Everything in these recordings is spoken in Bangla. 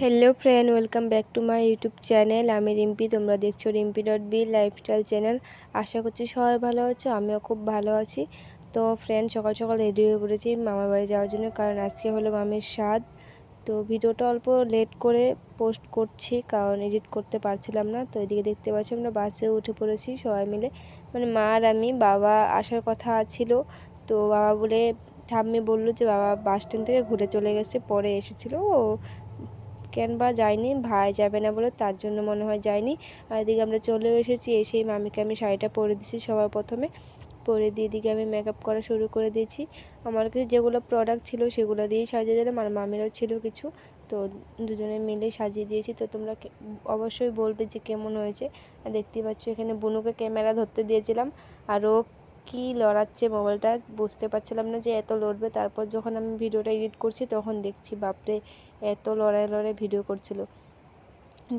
Hello friend welcome back to my YouTube channel আমি রিম্পি, তোমরা দেখছ Rimpi dot B lifestyle channel আশা করছি সবাই ভালো আছো, আমিও খুব ভালো আছি। তো ফ্রেন্ড সকাল সকাল রেডি হয়ে পড়েছি মামার বাড়ি যাওয়ার জন্য, কারণ আজকে হলো মামির স্বাদ তো ভিডিওটা অল্প লেট করে পোস্ট করছি, কারণ এডিট করতে পারছিলাম না। তো এদিকে দেখতে পাচ্ছি আমরা বাসে উঠে পড়েছি সবাই মিলে। মানে মা আর আমি, বাবা আসার কথা ছিল। তো বাবা বলে, ঠাম্মি বলল যে বাবা বাস স্ট্যান্ড থেকে ঘুরে চলে গেছে, পরে এসেছিল। ও কেন বা যায়নি ভাই যাবে না বলে তার জন্য মনে হয় যায়নি। আর এদিকে আমরা চলেও এসেছি, এসেই মামিকে আমি শাড়িটা পরে দিয়েছি সবার প্রথমে। পরে দিয়ে দিকে আমি মেকআপ করা শুরু করে দিয়েছি। আমার কাছে যেগুলো প্রোডাক্ট ছিল সেগুলো দিয়েই সাজিয়ে দিলাম, আর মামিরও ছিল কিছু। তো দুজনে মিলে সাজিয়ে দিয়েছি। তো তোমরা অবশ্যই বলবে যে কেমন হয়েছে। দেখতেই পাচ্ছ এখানে বুনুকে ক্যামেরা ধরতে দিয়েছিলাম। আর ও কী লড়াচ্ছে মোবাইলটা বুঝতে পারছিলাম না যে এত লড়বে। তারপর যখন আমি ভিডিওটা এডিট করছি তখন দেখছি, বাপরে, এত লড়াই লড়াই ভিডিও করছিল।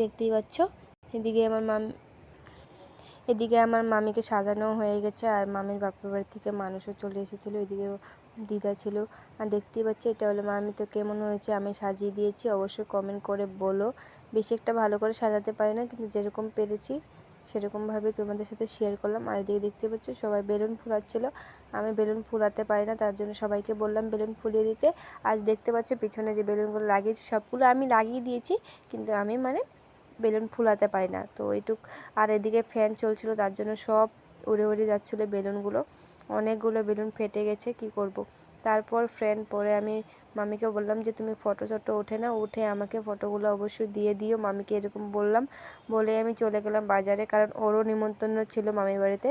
দেখতেই পাচ্ছ? এদিকে আমার মাম, এদিকে আমার মামিকে সাজানো হয়ে গেছে আর মামির বাপের বাড়ি থেকে মানুষও চলে এসেছিল। এদিকে দিদা ছিল। আর দেখতেই পাচ্ছি, এটা হলো মামি তো কেমন হয়েছে আমি সাজিয়ে দিয়েছি। অবশ্যই কমেন্ট করে বলো। বেশি একটা ভালো করে সাজাতে পারি না, কিন্তু যেরকম পেরেছি সেরকমভাবে তোমাদের সাথে শেয়ার করলাম। আর এদিকে দেখতে পাচ্ছ, সবাই বেলুন ফুলাচ্ছিল। আমি বেলুন ফুলাতে পারি না, তার জন্য সবাইকে বললাম বেলুন ফুলিয়ে দিতে। আজ দেখতে পাচ্ছ, পিছনে যে বেলুনগুলো লাগিয়েছি, সবগুলো আমি লাগিয়ে দিয়েছি, কিন্তু আমি মানে বেলুন ফুলাতে পারি না। তো এটুক আর এদিকে ফ্যান চলছিল, তার জন্য সব উড়ে উড়ে যাচ্ছিল বেলুনগুলো। অনেকগুলো বেলুন ফেটে গেছে, কি করব। তারপর ফ্রেন্ড পরে আমি মামিকে বললাম যে, তুমি ফটো চটো ওঠে না, উঠে আমাকে ফটোগুলো অবশ্যই দিয়ে দিও। মামিকে এরকম বললাম, বলে আমি চলে গেলাম বাজারে, কারণ ওরও নিমন্ত্রণ ছিল মামির বাড়িতে।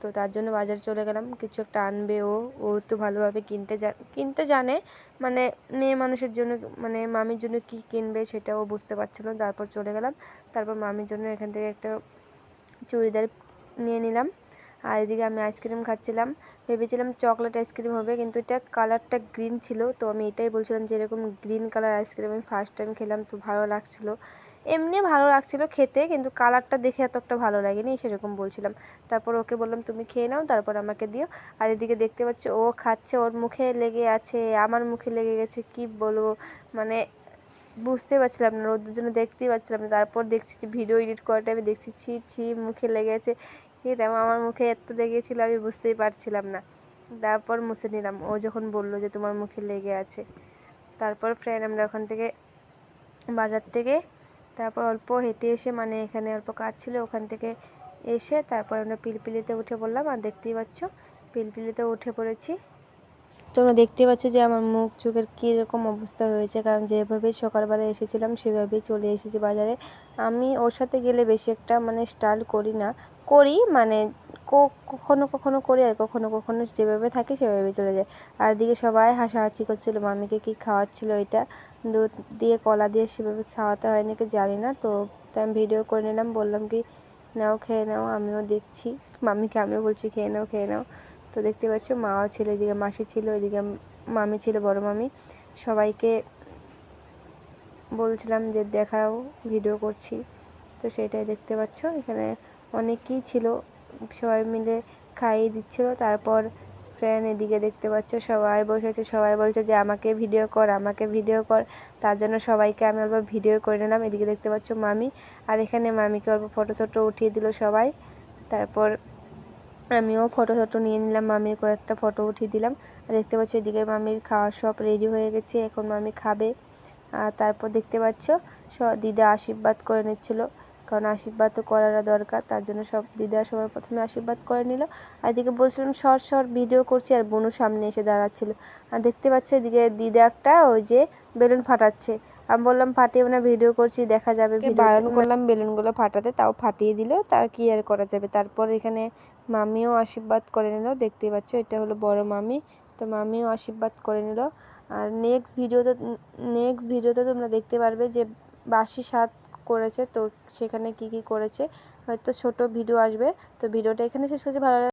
তো তার জন্য বাজারে চলে গেলাম, কিছু একটা আনবে ও ও তো ভালোভাবে কিনতে যা কিনতে জানে মানে মেয়ে মানুষের জন্য মানে মামির জন্য কি কিনবে সেটাও বুঝতে পারছিল না, তারপর চলে গেলাম। তারপর মামির জন্য এখান থেকে একটা চুড়িদার নিয়ে নিলাম। আর এদিকে আমি আইসক্রিম খাচ্ছিলাম। ভেবেছিলাম চকলেট আইসক্রিম হবে, কিন্তু এটা কালারটা গ্রিন ছিল, তো আমি এটাই বলছিলাম যে এরকম গ্রিন কালার আইসক্রিম আমি ফার্স্ট টাইম খেলাম, তো ভালো লাগছিল। এমনি ভালো লাগছিল খেতে, কিন্তু কালারটা দেখে এত একটা ভালো লাগেনি, সেরকম বলছিলাম। তারপর ওকে বললাম, তুমি খেয়ে নাও, তারপর আমাকে দিও। আর এদিকে দেখতে পাচ্ছ, ও খাচ্ছে, ওর মুখে লেগে আছে, আমার মুখে লেগে গেছে, কি বলব? মানে বুঝতে পারছিলাম না, ওদের জন্য দেখতেই পাচ্ছিলাম তারপর দেখছি ভিডিও এডিট করাটা আমি দেখছি, ছি ছি, মুখে লেগে আছে। এরকম আমার মুখে এত লেগেছিলো, আমি বুঝতেই পারছিলাম না। তারপর মুছে নিলাম। ও যখন বলল যে তোমার মুখে লেগে আছে, তারপর ফ্রেন্ড আমরা ওখান থেকে বাজার থেকে, তারপর অল্প হেঁটে এসে মানে এখানে অল্প কাজ ছিল, ওখান থেকে এসে তারপর আমরা পিলপিলিতে উঠে পড়লাম। আর দেখতেই পাচ্ছ, পিলপিলিতে উঠে পড়েছি। তোমরা দেখতে পাচ্ছ যে আমার মুখ চোখের কীরকম অবস্থা হয়েছে, কারণ যেভাবে সকালবেলা এসেছিলাম, সেভাবেই চলে এসেছি বাজারে। আমি ওর সাথে গেলে বেশি একটা মানে স্টাইল করি না করি মানে কখনো কখনো করি আর কখনো কখনো যেভাবে থাকি সেভাবে চলে যায়। আর এদিকে সবাই হাসাহাসি করছিল, মামিকে কি খাওয়াচ্ছিল এটা? দুধ দিয়ে, কলা দিয়ে সেভাবে খাওয়াতে হয় নাকি জানি না। তো তাই আমি ভিডিও করে নিলাম, বললাম কি, নাও, খেয়ে নাও, আমিও দেখছি। মামিকে আমিও বলছি, খেয়ে নাও খেয়ে নাও। তো দেখতে পাচ্ছ, মাও ছিল, এদিকে মাসি ছিল, এদিকে মামি ছিল, বড় মামি। সবাইকে বলছিলাম যে, দেখাও ভিডিও করছি। তো সেটাই দেখতে পাচ্ছ, এখানে অনেকেই ছিল, সবাই মিলে খাইয়ে দিচ্ছিল। তারপর ফ্রেন্ড এদিকে দেখতে পাচ্ছ, সবাই বসেছে সবাই বলছে যে, আমাকে ভিডিও কর, আমাকে ভিডিও কর। তার জন্য সবাইকে আমি অল্প ভিডিও করে নিলাম। এদিকে দেখতে পাচ্ছ মামি। আর এখানে মামিকে অল্প ফটো ফটো উঠিয়ে দিল সবাই। তারপর আমিও ফটো ফটো নিয়ে নিলাম, মামির কয়েকটা ফটো উঠিয়ে দিলাম। আর দেখতে পাচ্ছ এদিকে মামির খাওয়া সব রেডি হয়ে গেছে। এখন মামি খাবে। আর তারপর দেখতে পাচ্ছ দিদা আশীর্বাদ করে নিচ্ছিলো। কারণ আশীর্বাদ তো করাটা দরকার তার জন্য সব দিদা সবার প্রথমে আশীর্বাদ করে নিল। আর এদিকে বলছিলাম শর্ট শর্ট ভিডিও করছি আর বোনও সামনে এসে দাঁড়াচ্ছিল। আর দেখতে পাচ্ছ এদিকে দিদা একটা ওই যে বেলুন ফাটাচ্ছে। আমি বললাম ফাটিয়ে না ভিডিও করছি দেখা যাবে বারণ করলাম বেলুনগুলো ফাটাতে তাও ফাটিয়ে দিল তার কি আর করা যাবে? তারপর এখানে মামিও আশীর্বাদ করে নিল দেখতেই পাচ্ছ এটা হলো বড় মামি তো মামিও আশীর্বাদ করে নিল। আর নেক্সট ভিডিওতে নেক্সট ভিডিওতে তোমরা দেখতে পারবে যে বাসি স্বাদ করেছে, তো সেখানে কি কি করেছে, হয়তো ছোট ভিডিও আসবে, তো ভিডিওটা এখানে শেষ করছি, ভালো